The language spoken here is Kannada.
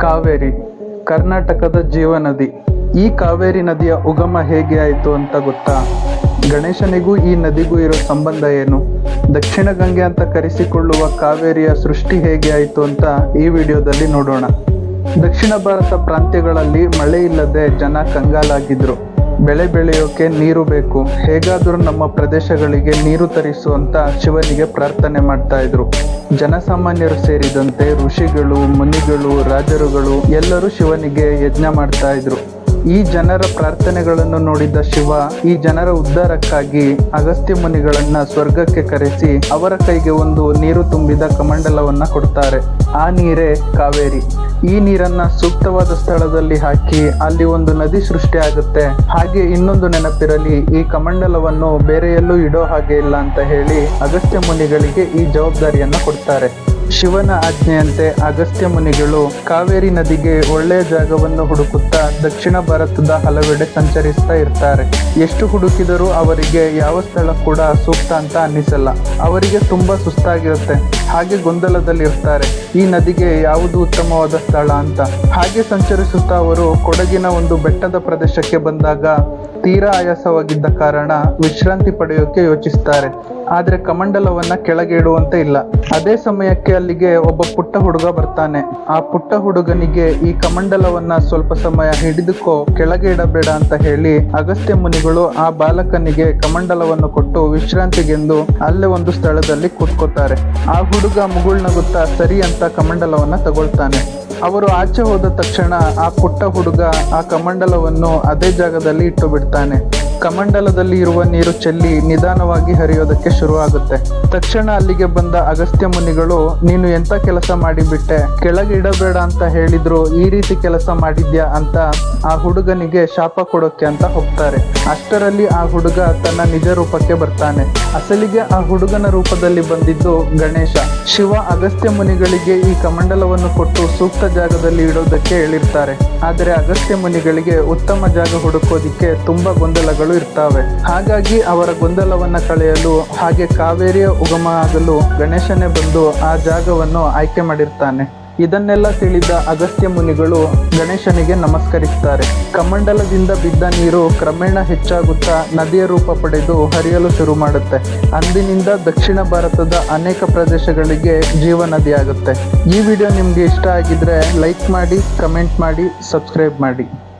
ಕಾವೇರಿ, ಕರ್ನಾಟಕದ ಜೀವನದಿ. ಈ ಕಾವೇರಿ ನದಿಯ ಉಗಮ ಹೇಗೆ ಆಯಿತು ಅಂತ ಗೊತ್ತಾ? ಗಣೇಶನಿಗೂ ಈ ನದಿಗೂ ಇರೋ ಸಂಬಂಧ ಏನು? ದಕ್ಷಿಣ ಗಂಗೆ ಅಂತ ಕರೆಸಿಕೊಳ್ಳುವ ಕಾವೇರಿಯ ಸೃಷ್ಟಿ ಹೇಗೆ ಆಯಿತು ಅಂತ ಈ ವಿಡಿಯೋದಲ್ಲಿ ನೋಡೋಣ. ದಕ್ಷಿಣ ಭಾರತ ಪ್ರಾಂತ್ಯಗಳಲ್ಲಿ ಮಳೆ ಇಲ್ಲದೆ ಜನ ಕಂಗಾಲಾಗಿದ್ರು. ಬೆಳೆ ಬೆಳೆಯೋಕೆ ನೀರು ಬೇಕು. ಹೇಗಾದರೂ ನಮ್ಮ ಪ್ರದೇಶಗಳಿಗೆ ನೀರು ತರಿಸು ಅಂತ ಶಿವನಿಗೆ ಪ್ರಾರ್ಥನೆ ಮಾಡ್ತಾ ಇದ್ರು. ಜನಸಾಮಾನ್ಯರು ಸೇರಿದಂತೆ ಋಷಿಗಳು, ಮುನಿಗಳು, ರಾಜರುಗಳು ಎಲ್ಲರೂ ಶಿವನಿಗೆ ಯಜ್ಞ ಮಾಡ್ತಾ ಇದ್ರು. ಈ ಜನರ ಪ್ರಾರ್ಥನೆಗಳನ್ನು ನೋಡಿದ ಶಿವ ಈ ಜನರ ಉದ್ಧಾರಕ್ಕಾಗಿ ಅಗಸ್ತ್ಯ ಮುನಿಗಳನ್ನ ಸ್ವರ್ಗಕ್ಕೆ ಕರೆಸಿ ಅವರ ಕೈಗೆ ಒಂದು ನೀರು ತುಂಬಿದ ಕಮಂಡಲವನ್ನ ಕೊಡ್ತಾರೆ. ಆ ನೀರೇ ಕಾವೇರಿ. ಈ ನೀರನ್ನ ಸೂಕ್ತವಾದ ಸ್ಥಳದಲ್ಲಿ ಹಾಕಿ ಅಲ್ಲಿ ಒಂದು ನದಿ ಸೃಷ್ಟಿ ಆಗುತ್ತೆ. ಹಾಗೆ ಇನ್ನೊಂದು ನೆನಪಿರಲಿ, ಈ ಕಮಂಡಲವನ್ನು ಬೇರೆ ಎಲ್ಲೂ ಇಡೋ ಹಾಗೆ ಇಲ್ಲ ಅಂತ ಹೇಳಿ ಅಗಸ್ತ್ಯ ಮುನಿಗಳಿಗೆ ಈ ಜವಾಬ್ದಾರಿಯನ್ನ ಕೊಡ್ತಾರೆ. ಶಿವನ ಆಜ್ಞೆಯಂತೆ ಅಗಸ್ತ್ಯ ಮುನಿಗಳು ಕಾವೇರಿ ನದಿಗೆ ಒಳ್ಳೆಯ ಜಾಗವನ್ನು ಹುಡುಕುತ್ತಾ ದಕ್ಷಿಣ ಭಾರತದ ಹಲವೆಡೆ ಸಂಚರಿಸ್ತಾ ಇರ್ತಾರೆ. ಎಷ್ಟು ಹುಡುಕಿದರೂ ಅವರಿಗೆ ಯಾವ ಸ್ಥಳ ಕೂಡ ಸೂಕ್ತ ಅಂತ ಅನ್ನಿಸಲ್ಲ. ಅವರಿಗೆ ತುಂಬಾ ಸುಸ್ತಾಗಿರುತ್ತೆ. ಹಾಗೆ ಗೊಂದಲದಲ್ಲಿ ಇರ್ತಾರೆ ಈ ನದಿಗೆ ಯಾವುದು ಉತ್ತಮವಾದ ಸ್ಥಳ ಅಂತ. ಹಾಗೆ ಸಂಚರಿಸುತ್ತಾ ಅವರು ಕೊಡಗಿನ ಒಂದು ಬೆಟ್ಟದ ಪ್ರದೇಶಕ್ಕೆ ಬಂದಾಗ ತೀರಾ ಆಯಾಸವಾಗಿದ್ದ ಕಾರಣ ವಿಶ್ರಾಂತಿ ಪಡೆಯೋಕೆ ಯೋಚಿಸ್ತಾರೆ. ಆದ್ರೆ ಕಮಂಡಲವನ್ನ ಕೆಳಗೆ ಇಡುವಂತೆ ಇಲ್ಲ. ಅದೇ ಸಮಯಕ್ಕೆ ಅಲ್ಲಿಗೆ ಒಬ್ಬ ಪುಟ್ಟ ಹುಡುಗ ಬರ್ತಾನೆ. ಆ ಪುಟ್ಟ ಹುಡುಗನಿಗೆ ಈ ಕಮಂಡಲವನ್ನ ಸ್ವಲ್ಪ ಸಮಯ ಹಿಡಿದುಕೋ ಕೆಳಗೆ ಇಡಬೇಡ ಅಂತ ಹೇಳಿ ಅಗಸ್ತ್ಯ ಮುನಿಗಳು ಆ ಬಾಲಕನಿಗೆ ಕಮಂಡಲವನ್ನು ಕೊಟ್ಟು ವಿಶ್ರಾಂತಿಗೆಂದು ಅಲ್ಲೇ ಒಂದು ಸ್ಥಳದಲ್ಲಿ ಕೂತ್ಕೋತಾರೆ. ಆ ಹುಡುಗ ಮುಗುಳ್ನಗುತ್ತಾ ಸರಿ ಅಂತ ಕಮಂಡಲವನ್ನ ತಗೊಳ್ತಾನೆ. ಅವರು ಆಚೆ ಹೋದ ತಕ್ಷಣ ಆ ಪುಟ್ಟ ಹುಡುಗ ಆ ಕಮಂಡಲವನ್ನು ಅದೇ ಜಾಗದಲ್ಲಿ ಇಟ್ಟು ಬಿಡ್ತಾನೆ. ಕಮಂಡಲದಲ್ಲಿ ಇರುವ ನೀರು ಚೆಲ್ಲಿ ನಿಧಾನವಾಗಿ ಹರಿಯೋದಕ್ಕೆ ಶುರುವಾಗುತ್ತೆ. ತಕ್ಷಣ ಅಲ್ಲಿಗೆ ಬಂದ ಅಗಸ್ತ್ಯ ಮುನಿಗಳು, ನೀನು ಎಂತ ಕೆಲಸ ಮಾಡಿಬಿಟ್ಟೆ? ಕೆಳಗೆ ಇಡಬೇಡ ಅಂತ ಹೇಳಿದ್ರು, ಈ ರೀತಿ ಕೆಲಸ ಮಾಡಿದ್ಯಾ? ಅಂತ ಆ ಹುಡುಗನಿಗೆ ಶಾಪ ಕೊಡೋಕೆ ಅಂತ ಹೋಗ್ತಾರೆ. ಅಷ್ಟರಲ್ಲಿ ಆ ಹುಡುಗ ತನ್ನ ನಿಜ ರೂಪಕ್ಕೆ ಬರ್ತಾನೆ. ಅಸಲಿಗೆ ಆ ಹುಡುಗನ ರೂಪದಲ್ಲಿ ಬಂದಿದ್ದು ಗಣೇಶ. ಶಿವ ಅಗಸ್ತ್ಯ ಮುನಿಗಳಿಗೆ ಈ ಕಮಂಡಲವನ್ನು ಕೊಟ್ಟು ಸೂಕ್ತ ಜಾಗದಲ್ಲಿ ಇಡೋದಕ್ಕೆ ಹೇಳಿರ್ತಾರೆ. ಆದರೆ ಅಗಸ್ತ್ಯ ಮುನಿಗಳಿಗೆ ಉತ್ತಮ ಜಾಗ ಹುಡುಕೋದಿಕ್ಕೆ ತುಂಬ ಗೊಂದಲಗಳು ಇರ್ತಾವೆ. ಹಾಗಾಗಿ ಅವರ ಗೊಂದಲವನ್ನ ಕಳೆಯಲು ಹಾಗೆ ಕಾವೇರಿಯ ಉಗಮ ಆಗಲು ಗಣೇಶನೇ ಬಂದು ಆ ಜಾಗವನ್ನು ಆಯ್ಕೆ ಮಾಡಿರ್ತಾನೆ. ಇದನ್ನೆಲ್ಲ ತಿಳಿದ ಅಗಸ್ತ್ಯ ಮುನಿಗಳು ಗಣೇಶನಿಗೆ ನಮಸ್ಕರಿಸ್ತಾರೆ ಕಮಂಡಲದಿಂದ ಬಿದ್ದ ನೀರು ಕ್ರಮೇಣ ಹೆಚ್ಚಾಗುತ್ತಾ ನದಿಯ ರೂಪ ಪಡೆದು ಹರಿಯಲು ಶುರು ಮಾಡುತ್ತೆ. ಅಂದಿನಿಂದ ದಕ್ಷಿಣ ಭಾರತದ ಅನೇಕ ಪ್ರದೇಶಗಳಿಗೆ ಜೀವ ನದಿ ಆಗುತ್ತೆ ಈ ವಿಡಿಯೋ ನಿಮಗೆ ಇಷ್ಟ ಆಗಿದ್ರೆ ಲೈಕ್ ಮಾಡಿ, ಕಮೆಂಟ್ ಮಾಡಿ, ಸಬ್ಸ್ಕ್ರೈಬ್ ಮಾಡಿ.